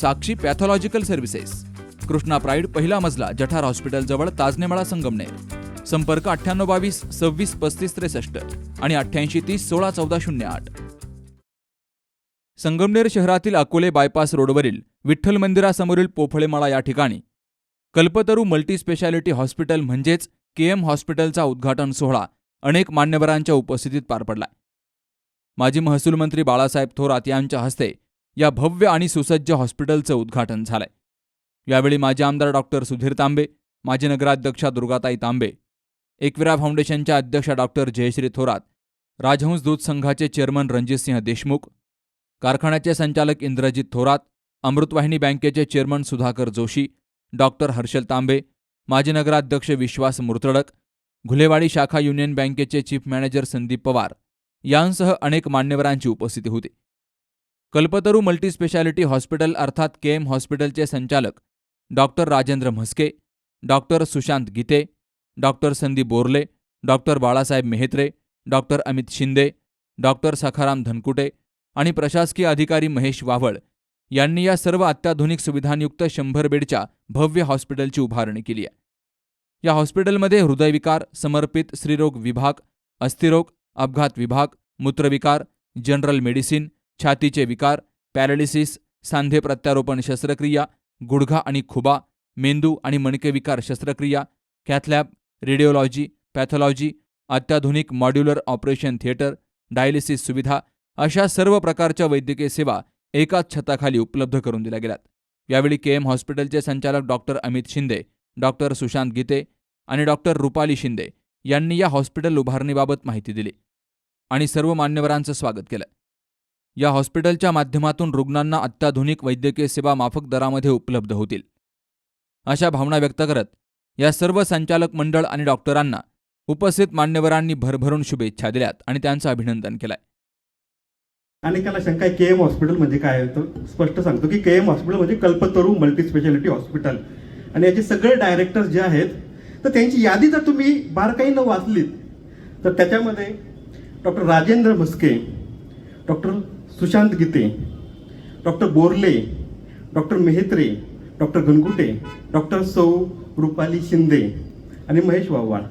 Sakshi pathological services. Krishna pride पहिला मजला जठार hospital जवळ ताजनेमाळा संगमनेर. संपर्क अठ्ठ्याण्णव बावीस सव्वीस पस्तीस त्रेसष्ट आणि अठ्ठ्याऐंशी तीस सोळा चौदा शून्य आठ. संगमनेर शहरातील अकोले बायपास रोडवरील विठ्ठल मंदिरासमोरील पोफळेमाळा या ठिकाणी कल्पतरू मल्टी स्पेशालिटी हॉस्पिटल म्हणजेच के एम हॉस्पिटलचा उद्घाटन सोहळा अनेक मान्यवरांच्या उपस्थितीत पार पडला माजी महसूल मंत्री बाळासाहेब थोरात यांच्या हस्ते या भव्य आणि सुसज्ज हॉस्पिटलचं उद्घाटन झालंय. यावेळी माजी आमदार डॉक्टर सुधीर तांबे माजी नगराध्यक्षा दुर्गाताई तांबे एकविरा फाउंडेशनच्या अध्यक्षा डॉक्टर जयश्री थोरात राजहंस दूध संघाचे चेअरमन रणजितसिंह देशमुख कारखान्याचे संचालक इंद्रजित थोरात अमृतवाहिनी बँकेचे चेअरमन सुधाकर जोशी डॉक्टर हर्षल तांबे माजी नगराध्यक्ष विश्वास मुर्तडक घुलेवाडी शाखा युनियन बँकेचे चीफ मॅनेजर संदीप पवार यांसह अनेक मान्यवरांची उपस्थिती होती. कल्पतरू मल्टीस्पेशालिटी हॉस्पिटल अर्थात के एम हॉस्पिटलचे संचालक doctor Rajendra Mhaske doctor Sushant Gite doctor Sandeep Borle doctor Balasaheb Mehetre doctor Amit Shinde doctor Sakharam Dhankute आणि प्रशासकीय अधिकारी महेश वावळ यांनी या सर्व अत्याधुनिक सुविधांयुक्त शंभर बेडच्या भव्य हॉस्पिटलची उभारणी केली आहे. या हॉस्पिटलमध्ये हृदयविकार समर्पित स्त्रीरोग विभाग अस्थिरोग अपघात विभाग मूत्रविकार जनरल मेडिसिन छातीचे विकार पॅरालिसिस सांधे प्रत्यारोपण शस्त्रक्रिया गुडघा आणि खुबा मेंदू आणि मणके विकार शस्त्रक्रिया कॅथलॅब रेडिओलॉजी पॅथॉलॉजी अत्याधुनिक मॉड्युलर ऑपरेशन थिएटर डायलिसिस सुविधा अशा सर्व प्रकारच्या वैद्यकीय सेवा एकाच छताखाली उपलब्ध करून दिल्या गेल्यात. यावेळी के एम हॉस्पिटलचे संचालक डॉक्टर अमित शिंदे डॉक्टर सुशांत गीते आणि डॉक्टर रुपाली शिंदे यांनी या हॉस्पिटल उभारणीबाबत माहिती दिली आणि सर्व मान्यवरांचं स्वागत केलं. या हॉस्पिटलच्या माध्यमातून रुग्णांना अत्याधुनिक वैद्यकीय सेवा माफक दरामध्ये उपलब्ध होतील. अशा भावना व्यक्त करत या सर्व संचालक मंडळ आणि डॉक्टरांना उपस्थित मान्यवरांनी भरभरून शुभेच्छा दिल्यात आणि त्यांचं अभिनंदन केलंय. अनेकाला शंका आहे के एम हॉस्पिटल म्हणजे काय तर स्पष्ट सांगतो की के एम हॉस्पिटल म्हणजे कल्पतरू मल्टी स्पेशालिटी हॉस्पिटल. आणि याचे सगळे डायरेक्टर जे आहेत तर त्यांची यादी जर तुम्ही बारकाईनं वाचलीत तर त्याच्यामध्ये doctor Rajendra Mhaske doctor Sushant Gite doctor Borle doctor Mehetre doctor Gangute doctor सौ रुपाली शिंदे आणि महेश वाव्हाळ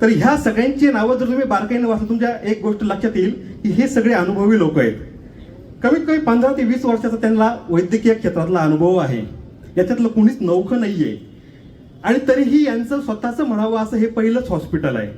तर ह्या सगळ्यांची नावं जर तुम्ही बारकाईनं वाचलं तुमच्या एक गोष्ट लक्षात येईल की हे सगळे अनुभवी लोक आहेत. कमीत कमी पंधरा ते वीस वर्षाचा त्यांना वैद्यकीय क्षेत्रातला अनुभव आहे. याच्यातलं कुणीच नौखं आहे आणि तरीही यांचं स्वतःचं म्हणावं असं हे पहिलंच हॉस्पिटल आहे.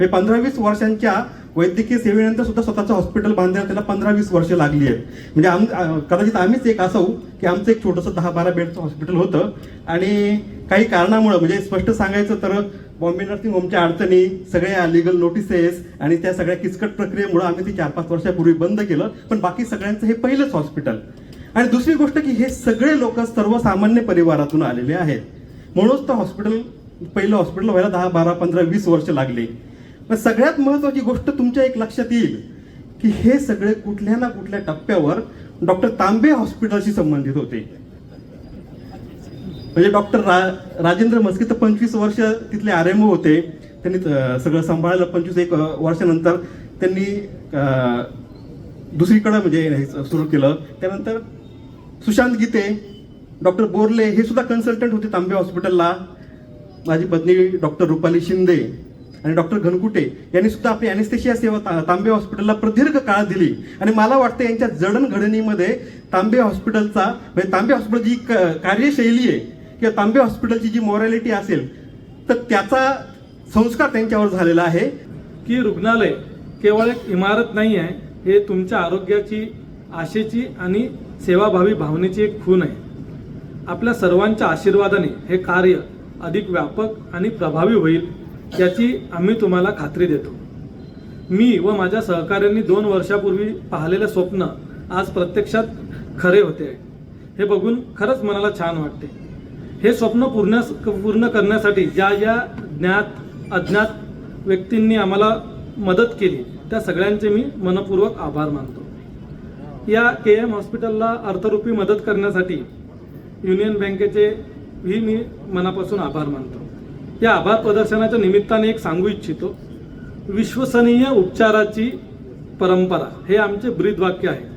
हे पंधरा वीस वर्षांच्या वैद्यकीय सेवेनंतर सुद्धा स्वतःचं हॉस्पिटल बांधायला त्याला पंधरा वीस वर्ष लागली आहेत. म्हणजे आम कदाचित आम्हीच एक असू की आमचं एक छोटंसं दहा बारा बेडचं हॉस्पिटल होतं. आणि काही कारणामुळं म्हणजे स्पष्ट सांगायचं तर बॉम्बे नर्सिंग होमच्या अडचणी सगळ्या लिगल नोटिसेस आणि त्या सगळ्या किचकट प्रक्रियेमुळे आम्ही ते चार पाच वर्षापूर्वी बंद केलं. पण बाकी सगळ्यांचं हे पहिलंच हॉस्पिटल आणि दुसरी गोष्ट की हे सगळे लोक सर्वसामान्य परिवारातून आलेले आहेत. म्हणूनच तर हॉस्पिटल पहिलं हॉस्पिटल व्हायला दहा बारा पंधरा वीस वर्ष लागले. पण सगळ्यात महत्वाची गोष्ट तुमच्या एक लक्षात येईल की हे सगळे कुठल्या ना कुठल्या टप्प्यावर डॉक्टर तांबे हॉस्पिटलशी संबंधित होते. म्हणजे डॉक्टर रा राजेंद्र मस्के तर पंचवीस वर्ष तिथले आर एम होते. त्यांनी सगळं सांभाळलं. पंचवीस एक वर्षानंतर त्यांनी दुसरीकडं म्हणजे सुरू केलं. त्यानंतर सुशांत गीते डॉक्टर बोरले हे सुद्धा कन्सल्टंट होते तांबे हॉस्पिटलला. माझी पत्नी डॉक्टर रुपाली शिंदे. आणि डॉक्टर घनकुटे यांनी सुद्धा आपली अॅनेस्थेशिया सेवा ता- तांबे हॉस्पिटलला प्रदीर्घ काळ दिली. आणि मला वाटतं यांच्या जडणघडणीमध्ये तांबे हॉस्पिटलचा म्हणजे तांबे हॉस्पिटल जी क- कार्यशैली आहे किंवा तांबे हॉस्पिटलची जी मॉरॅलिटी असेल तर त्याचा संस्कार त्यांच्यावर झालेला आहे. की रुग्णालय केवळ एक इमारत नाही आहे हे तुमच्या आरोग्याची आशेची आणि सेवाभावी भावनेची एक खून आहे. आपल्या सर्वांच्या आशीर्वादाने हे कार्य अधिक व्यापक आणि प्रभावी होईल. याची आम्ही तुम्हाला खात्री देतो. मी व माझ्या सहकाऱ्यांनी दोन वर्षापूर्वी पाहिलेलं स्वप्न आज प्रत्यक्षात खरे होते. हे बघून खरंच मनाला छान वाटते. हे स्वप्न पूर्ण पूर्ण करण्यासाठी ज्या ज्या ज्ञात अज्ञात व्यक्तींनी आम्हाला मदत केली त्या सगळ्यांचे मी मनपूर्वक आभार मानतो. या के एम हॉस्पिटलला अर्थरूपी मदत करण्यासाठी युनियन बँकेचे ही मी मनापासून आभार मानतो. या आभार प्रदर्शनाच्या निमित्ताने एक सांगू इच्छितो. विश्वसनीय उपचाराची परंपरा हे आमचे ब्रीदवाक्य आहे.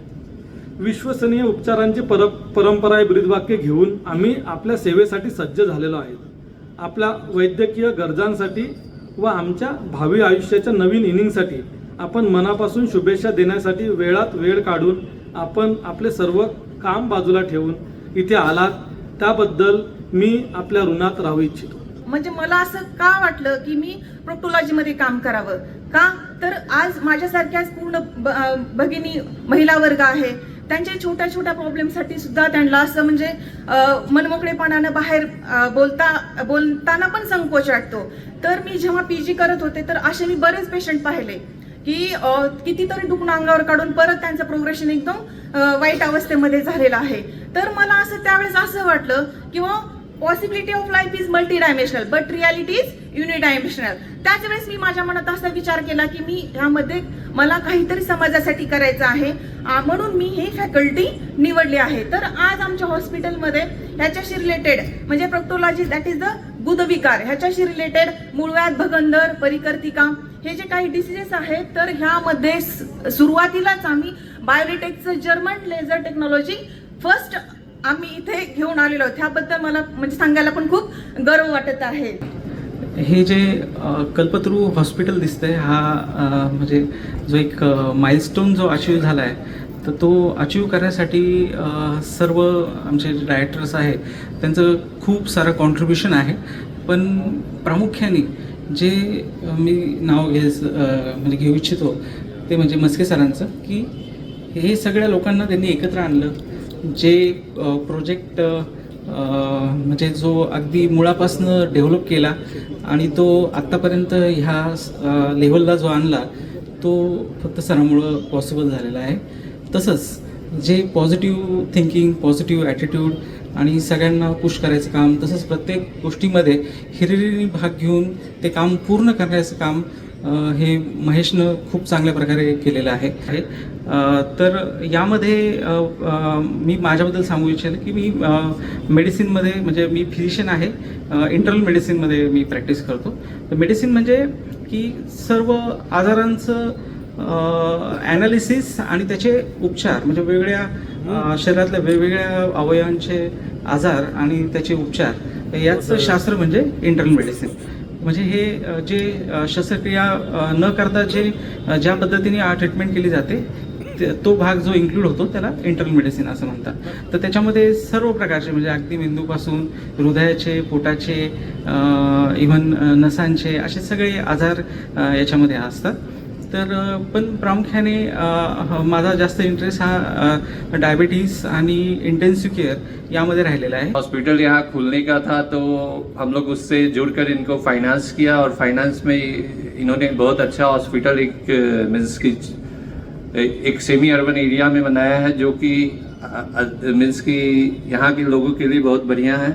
विश्वसनीय उपचारांची पर परंपरा हे ब्रीदवाक्य घेऊन आम्ही आपल्या सेवेसाठी सज्ज झालेलो आहे आपल्या वैद्यकीय गरजांसाठी व आमच्या भावी आयुष्याच्या नवीन इनिंगसाठी आपण मनापासून शुभेच्छा देण्यासाठी वेळात वेळ काढून आपण आपले सर्व काम बाजूला ठेवून इथे आलात. त्याबद्दल मी आपल्या ऋणात राहू इच्छितो. म्हणजे मला असं का वाटलं की मी प्रोक्टोलॉजीमध्ये काम करावं? का? तर आज माझ्यासारख्याच पूर्ण ब- भगिनी महिला वर्ग आहे. त्यांच्या छोट्या छोट्या प्रॉब्लेमसाठी सुद्धा त्यांना असं म्हणजे मनमोकळेपणानं बाहेर बोलता बोलताना पण संकोच वाटतो. तर मी जेव्हा पी जी करत होते तर असे मी बरेच पेशंट पाहिले की कितीतरी दुखणं अंगावर काढून परत त्यांचं प्रोग्रेशन एकदम वाईट अवस्थेमध्ये झालेलं आहे. तर मला असं त्यावेळेस असं वाटलं किंवा possibility of life is multi dimensional but reality is unidimensional त्याच वेळेस मी माझ्या मनात असा विचार केला की मी ह्यामध्ये मला काहीतरी समाजासाठी करायचं आहे. म्हणून मी ही फॅकल्टी निवडली आहे. तर आज आमच्या हॉस्पिटलमध्ये ह्याच्याशी रिलेटेड म्हणजे प्रोक्टोलॉजी दॅट इज द गुदविकार ह्याच्याशी रिलेटेड मुळव्यात भगंदर परिकर्तिका हे जे काही डिसिजेस आहेत तर ह्यामध्ये सुरुवातीलाच आम्ही बायोलिटेकचं जर्मन लेझर टेक्नॉलॉजी फर्स्ट आम्ही इथे घेऊन आलेलो आहोत. त्याबद्दल मला म्हणजे सांगायला पण खूप गर्व वाटत आहे. हे जे कल्पतरू हॉस्पिटल दिसतंय हा म्हणजे जो एक माइलस्टोन जो अचीव झाला आहे तर तो अचीव करण्यासाठी सर्व आमचे जे डायरेक्टर्स आहे त्यांचं खूप सारं कॉन्ट्रीब्युशन आहे. पण प्रामुख्याने जे मी नाव घे म्हणजे घेऊ इच्छितो ते म्हणजे मस्के सरांचं की हे सगळ्या लोकांना त्यांनी एकत्र आणलं. जे प्रोजेक्ट म्हणजे जो अगदी मुळापासून डेव्हलप केला आणि तो आत्तापर्यंत ह्या लेवलला जो आणला तो फक्त सरामुळं पॉसिबल झालेला आहे. तसंच जे पॉझिटिव्ह थिंकिंग पॉझिटिव्ह ॲटिट्यूड आणि सगळ्यांना पुश करायचं काम तसंच प्रत्येक गोष्टीमध्ये हिरिरीने भाग घेऊन ते काम पूर्ण करण्याचं काम हे महेशनं खूप चांगल्या प्रकारे केलेलं आहे. तर यामध्ये मी माझ्याबद्दल सांगू इच्छेल की मी मेडिसिनमध्ये म्हणजे मी फिजिशियन आहे. इंटरनल मेडिसिनमध्ये मी प्रॅक्टिस करतो. तर मेडिसिन म्हणजे की सर्व आजारांचं ॲनालिसिस आणि त्याचे उपचार म्हणजे वेगवेगळ्या शरीरातल्या वेगवेगळ्या अवयवांचे आजार आणि त्याचे उपचार. याचं शास्त्र म्हणजे इंटरनल मेडिसिन म्हणजे हे जे शस्त्रक्रिया न करता जे ज्या पद्धतीने ट्रीटमेंट केली जाते तो भाग जो इन्क्लूड होतो त्याला इंटरनल मेडिसिन असं म्हणतात. तर त्याच्यामध्ये सर्व प्रकारचे म्हणजे अगदी मेंदूपासून हृदयाचे पोटाचे इव्हन नसांचे असे सगळे आजार याच्यामध्ये असतात. तर, पण प्रामुख्याने माझा जास्त इंटरेस्ट हा डायबिटीज़ आणि इंटेन्सिव्ह केअर यामध्ये राहिलेला आहे. हॉस्पिटल यहाँ खुलने का था तो हम लोग उससे जुड़कर इनको फाइनेंस किया और फाइनेंस में इन्होंने बहुत अच्छा हॉस्पिटल एक मीन्स की एक सेमी अर्बन एरिया में बनाया है जो कि मीन्स की यहाँ के लोगों के लिए बहुत बढ़िया है।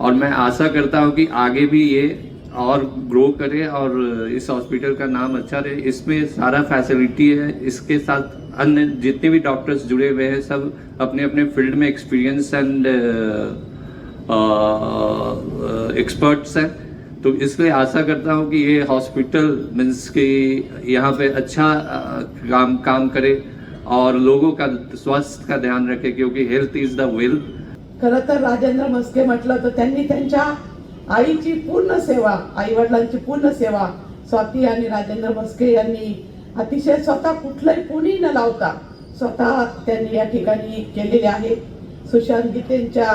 और मैं आशा करता हूँ कि आगे भी ये और ग्रो करे और इस हॉस्पिटल का नाम अच्छा रहे। इसमें सारा फैसिलिटी है। इसके साथ अन्य जितने भी डॉक्टर्स जुड़े हुए हैं सब अपने अपने फ़ील्ड में एक्सपीरियंस एंड एक्सपर्ट्स हैं। तो इसलिए आशा करता हूँ कि ये हॉस्पिटल मीन्स कि यहाँ पे अच्छा अ, काम काम करे और लोगों का स्वास्थ्य का ध्यान रखे क्योंकि हेल्थ इज़ द वेल्थ खरं तर राजेंद्र मस्के म्हटलं तर त्यांनी त्यांच्या आईची पूर्ण सेवा आई वडिलांची पूर्ण सेवा. स्वाती आणि राजेंद्र मस्के यांनी अतिशय स्वतः कुठलंही कुणी न लावता स्वतः त्यांनी या ठिकाणी केलेले आहे. सुशांत गीतेंच्या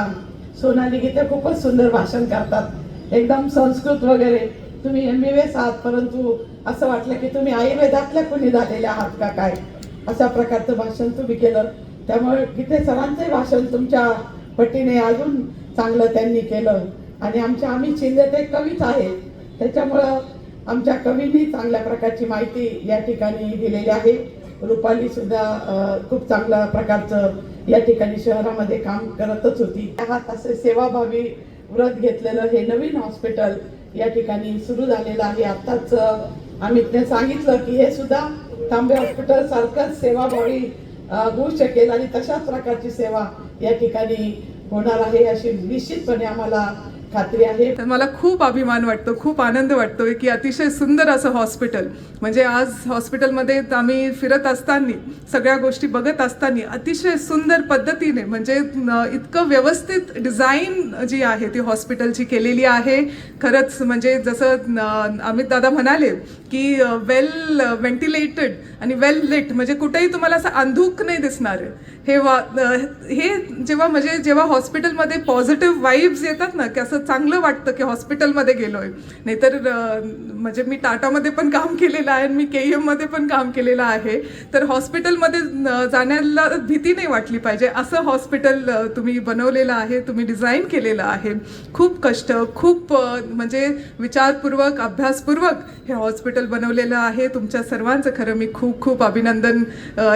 सोनाली गीते खूपच सुंदर भाषण करतात. एकदम संस्कृत वगैरे. तुम्ही एम बी एस आहात परंतु असं वाटलं की तुम्ही आयुर्वेदातल्या कुणी झालेल्या आहात का काय? अशा प्रकारचं भाषण तुम्ही केलं. त्यामुळे गीते सरांचंही भाषण तुमच्या पटीने अजून चांगलं त्यांनी केलं. आणि आमच्या आम्ही शिंदे ते कवीच आहेत त्याच्यामुळं आमच्या कवींनी चांगल्या प्रकारची माहिती या ठिकाणी दिलेली आहे. रुपाली सुद्धा खूप चांगल्या प्रकारचं या ठिकाणी शहरामध्ये काम करतच होती. हात असे सेवाभावी व्रत घेतलेलं हे नवीन हॉस्पिटल या ठिकाणी सुरू झालेलं आहे. आत्ताच आम्ही सांगितलं की हे सुद्धा तांबे हॉस्पिटल सारखंच सेवाभावी होऊ शकेल आणि तशाच प्रकारची सेवा या ठिकाणी होणार आहे अशी निश्चितपणे आम्हाला खात्री आहे. मला खूप अभिमान वाटतो खूप आनंद वाटतोय की अतिशय सुंदर असं हॉस्पिटल. म्हणजे आज हॉस्पिटलमध्ये आम्ही फिरत असताना सगळ्या गोष्टी बघत असताना अतिशय सुंदर पद्धतीने म्हणजे इतकं व्यवस्थित डिझाईन जी आहे ती हॉस्पिटलची केलेली आहे. खरंच म्हणजे जसं अमित दादा म्हणाले की वेल व्हेंटिलेटेड आणि वेल लिट म्हणजे कुठेही तुम्हाला असं अंधूक नाही दिसणार हे वा हे जेव्हा म्हणजे जेव्हा हॉस्पिटलमध्ये पॉझिटिव्ह वाईब्स येतात ना की असं चांगलं वाटतं की हॉस्पिटलमध्ये गेलोय. नाहीतर म्हणजे मी टाटामध्ये पण काम केलेलं आहे आणि मी के मध्ये पण काम केलेलं आहे. तर हॉस्पिटलमध्ये जाण्याला भीती नाही वाटली पाहिजे. असं हॉस्पिटल तुम्ही बनवलेलं आहे तुम्ही डिझाईन केलेलं आहे. खूप कष्ट खूप म्हणजे विचारपूर्वक अभ्यासपूर्वक हे हॉस्पिटल बनवलेलं आहे. तुमच्या सर्वांचं खरं मी खूप खूप अभिनंदन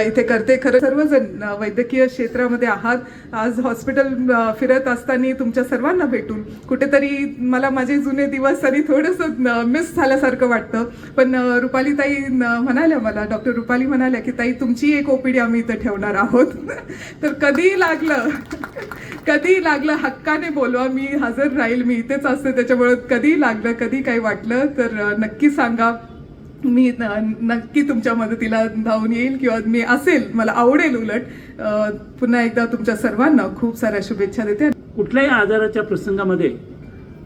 इथे करते. खरं सर्वजण वैद्यकीय क्षेत्रामध्ये आहात. आज हॉस्पिटल फिरत असताना तुमच्या सर्वांना भेटून कुठेतरी मला माझे जुने दिवस तरी थोडंसं मिस झाल्यासारखं वाटतं. पण रुपाली ताई म्हणाल्या मला डॉक्टर रुपाली म्हणाल्या की ताई तुमची एक ओपीडी आम्ही इथं ठेवणार आहोत. तर कधीही लागलं कधी लागलं हक्काने बोलवा मी हजर राहील मी इथेच असते त्याच्यामुळे कधी लागलं कधी काही वाटलं तर नक्की सांगा. मी न- नक्की तुमच्या मदतीला धावून येईल किंवा मी असेल मला आवडेल उलट. पुन्हा एकदा तुमच्या सर्वांना खूप साऱ्या शुभेच्छा देते कुठल्याही आजाराच्या प्रसंगामध्ये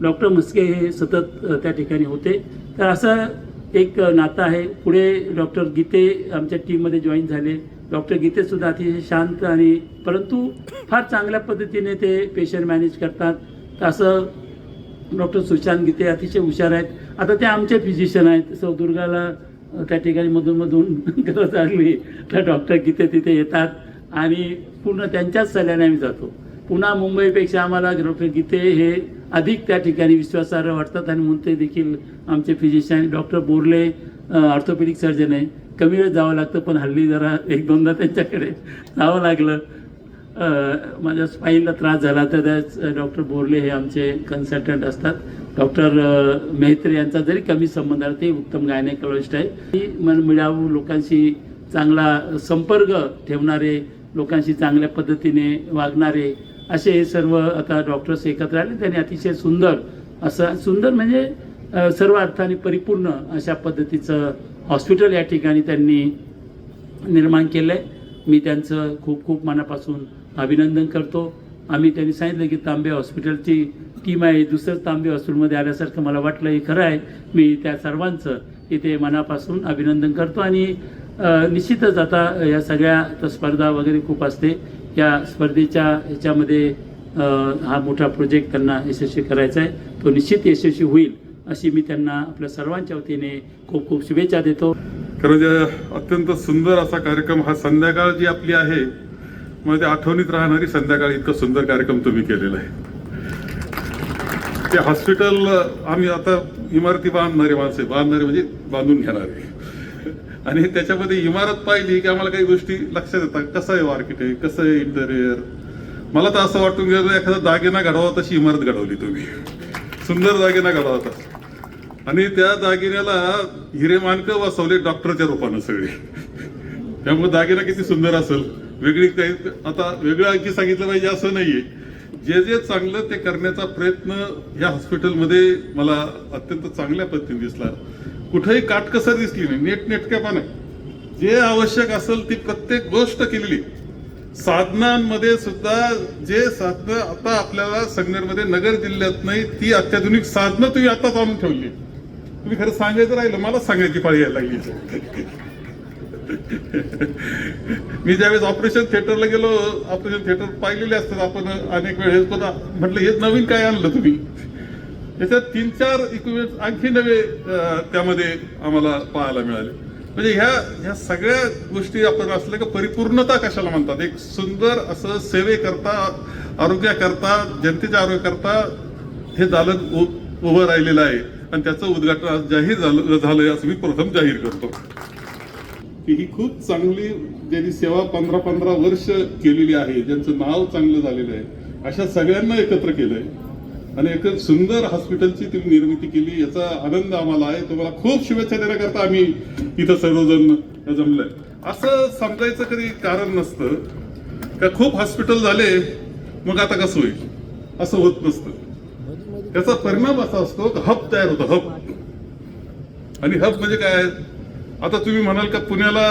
डॉक्टर म्हस्के हे सतत त्या ठिकाणी होते. तर असं एक नातं आहे. पुढे डॉक्टर गीते आमच्या टीममध्ये जॉईन झाले. डॉक्टर गीतेसुद्धा अतिशय शांत आणि परंतु फार चांगल्या पद्धतीने ते पेशंट मॅनेज करतात. तर असं डॉक्टर सुशांत गीते अतिशय हुशार आहेत. आता ते आमचे फिजिशियन आहेत. सौ दुर्गाला त्या ठिकाणी मधून मधून गरज लागली. तर डॉक्टर गीते तिथे येतात आणि पूर्ण त्यांच्याच सल्ल्याने आम्ही जातो. पुन्हा मुंबईपेक्षा आम्हाला डॉक्टर गीते हे अधिक त्या ठिकाणी विश्वासार्ह वाटतात आणि म्हणून ते देखील आमचे physician doctor Borle orthopaedic surgeon आहे. कमी वेळ जावं लागतं पण हल्ली जरा एक दोनदा त्यांच्याकडे जावं लागलं. माझ्या स्पाईनला त्रास झाला तर त्याच डॉक्टर बोरले हे आमचे कन्सल्टंट असतात. डॉक्टर मेहत्रे यांचा जरी कमी संबंध आला ते उत्तम गायनेकॉलॉजिस्ट आहे. ती मन मिळावू लोकांशी चांगला संपर्क ठेवणारे लोकांशी चांगल्या पद्धतीने वागणारे असे सर्व आता डॉक्टर्स एकत्र आले. त्यांनी अतिशय सुंदर असं सुंदर म्हणजे सर्व अर्थाने परिपूर्ण अशा पद्धतीचं हॉस्पिटल या ठिकाणी त्यांनी निर्माण केलं आहे मी त्यांचं खूप खूप मनापासून अभिनंदन करतो. आम्ही त्यांनी सांगितलं की तांबे हॉस्पिटलची टीम आहे. दुसरं तांबे हॉस्पिटलमध्ये आल्यासारखं मला वाटलं हे खरं आहे. मी त्या सर्वांचं इथे मनापासून अभिनंदन करतो. आणि निश्चितच आता या सगळ्या स्पर्धा वगैरे खूप असते. या स्पर्धेच्या ह्याच्यामध्ये हा मोठा प्रोजेक्ट त्यांना यशस्वी करायचा आहे. तो निश्चित यशस्वी होईल अशी मी त्यांना आपल्या सर्वांच्या वतीने खूप खूप शुभेच्छा देतो. खरं अत्यंत सुंदर असा कार्यक्रम हा संध्याकाळ जी आपली आहे म्हणजे मला ते आठवणीत राहणारी संध्याकाळ इतकं सुंदर कार्यक्रम तुम्ही केलेला आहे. ते हॉस्पिटल आम्ही आता इमारती बांधणारे माणसे बांधणारे म्हणजे बांधून घेणारे. आणि त्याच्यामध्ये इमारत पाहिली की आम्हाला काही गोष्टी लक्षात येतात. कसं आहे आर्किटेक्ट कसं आहे इंटेरियर मला तर असं वाटून गेलं एखादा दागिना घडवा तशी इमारत घडवली तुम्ही. सुंदर दागिना घडवा होता आणि त्या दागिन्याला हिरे मानकं वाचवले डॉक्टरच्या रूपानं सगळे. त्यामुळे दागिना किती सुंदर असेल. वेगळी काही आता वेगळं आणखी सांगितलं पाहिजे असं नाहीये. जे जे चांगलं ते करण्याचा प्रयत्न या हॉस्पिटलमध्ये मला अत्यंत चांगल्या पद्धतीने दिसला. कुठेही काटकसर दिसली नाही नेट नेटकेपणा जे आवश्यक असेल ती प्रत्येक गोष्ट केलेली. साधनांमध्ये सुद्धा जे साधनं आता आपल्याला संगनेरमध्ये नगर जिल्ह्यात नाही ती अत्याधुनिक साधनं तुम्ही आताच आणून ठेवली. तुम्ही खरं सांगायचं राहिलं मला सांगायची पाळी यायला लागली. मी ज्यावेळेस ऑपरेशन थिएटरला गेलो ऑपरेशन थिएटर पाहिलेले असतात आपण अनेक वेळेस पण म्हटलं हे नवीन काय आणलं तुम्ही? याच्यात तीन चार इक्विपमेंट आणखी नवे त्यामध्ये आम्हाला पाहायला मिळाले. म्हणजे ह्या ह्या सगळ्या गोष्टी आपण असल्या का परिपूर्णता कशाला म्हणतात? एक सुंदर असं सेवेकरता आरोग्याकरता जनतेच्या आरोग्याकरता हे दालन उभं राहिलेलं आहे. आणि त्याचं उद्घाटन आज जाहीर झालं झालंय असं मी प्रथम जाहीर करतो. की ही खूप चांगली ज्यांनी सेवा पंधरा पंधरा वर्ष केलेली आहे ज्यांचं नाव चांगलं झालेलं आहे अशा सगळ्यांना एकत्र केलंय. आणि एक सुंदर हॉस्पिटलची तुम्ही निर्मिती केली याचा आनंद आम्हाला आहे. तुम्हाला खूप शुभेच्छा देण्याकरता आम्ही इथं सर्वजण जमलंय. असं समजायचं कधी कारण नसतं. का खूप हॉस्पिटल झाले मग आता कसं होईल? असं होत नसतं. त्याचा परिणाम असा असतो हब तयार होतो हब. आणि हब म्हणजे काय आता तुम्ही म्हणाल का पुण्याला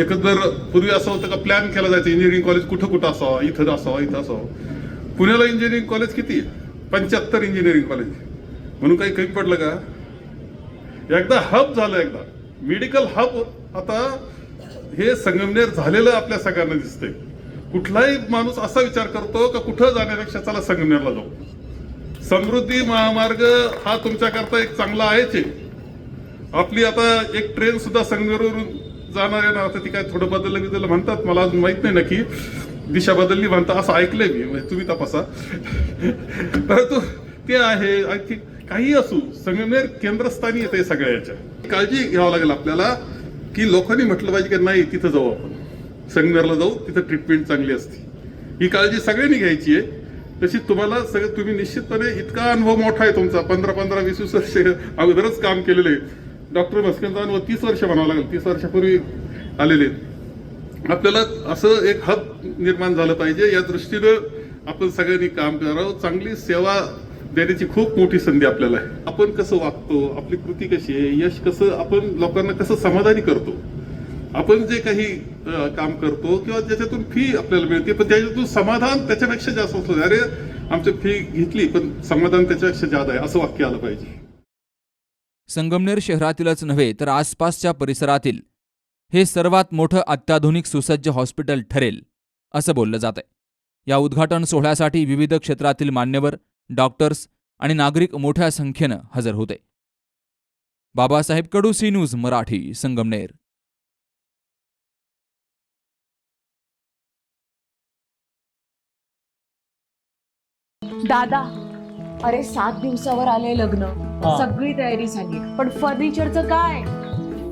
एकंदर पूर्वी असं होतं का प्लॅन केला जायचं इंजिनिअरिंग कॉलेज कुठं कुठं असावा इथं असावा इथं असावं. पुण्याला इंजिनिअरिंग कॉलेज किती आहे? पंच्याहत्तर इंजिनिअरिंग कॉलेज म्हणून काही कमी पडलं का? एकदा हब झालं एकदा. मेडिकल हब आता हे संगमनेर झालेलं आपल्या सगळ्यांना दिसतंय. कुठलाही माणूस असा विचार करतो का कुठं जाण्यापेक्षा चला संगमनेरला जाऊ. समृद्धी महामार्ग हा तुमच्याकरता एक चांगला आहेच आहे. आपली आता एक ट्रेन सुद्धा संगमेरवरून जाणार आहे ना आता ती काय थोडं बदललं बिदल म्हणतात मला अजून माहीत नाही नक्की. दिशा बदलली म्हणता असं ऐकलंय मी. म्हणजे तुम्ही तपासा. परंतु ते आहे आणखी काही असू संगमनेर केंद्रस्थानी येते सगळ्या याच्या काळजी घ्यावं लागेल आपल्याला की लोकांनी म्हटलं पाहिजे की नाही तिथं जाऊ आपण. संगमेरला जाऊ तिथं ट्रीटमेंट चांगली असते. ही काळजी सगळ्यांनी घ्यायची आहे. तशी तुम्हाला सगळं तुम्ही निश्चितपणे इतका अनुभव मोठा आहे तुमचा. पंधरा पंधरा वीस वीस वर्ष अगोदरच काम केलेलं आहे. डॉक्टर मस्केंचा अनुभव तीस वर्ष म्हणावं लागेल. तीस वर्षापूर्वी आलेले आहेत. आपल्याला असं एक हब निर्माण झालं पाहिजे. या दृष्टीनं आपण सगळ्यांनी काम करावं. चांगली सेवा देण्याची खूप मोठी संधी आपल्याला आहे. आपण कसं वागतो? आपली कृती कशी आहे? यश कसं आपण लोकांना कसं समाधानी करतो? आपण जे काही काम करतो किंवा ज्याच्यातून फी आपल्याला मिळते पण त्याच्यातून समाधान त्याच्यापेक्षा जास्त असतो अरे आमची फी घेतली पण समाधान त्याच्यापेक्षा जादा आहे असं वाक्य आलं पाहिजे. संगमनेर शहरातीलच नव्हे तर आसपासच्या परिसरातील हे सर्वात मोठं अत्याधुनिक सुसज्ज हॉस्पिटल ठरेल असं बोललं जातंय. या उद्घाटन सोहळ्यासाठी विविध क्षेत्रातील मान्यवर डॉक्टर्स आणि नागरिक मोठ्या संख्येनं हजर होते. Babasaheb Kadu C News Marathi Sangamner. दादा अरे सात दिवसावर आले लग्न. सगळी तयारी झाली पण फर्निचरचं काय?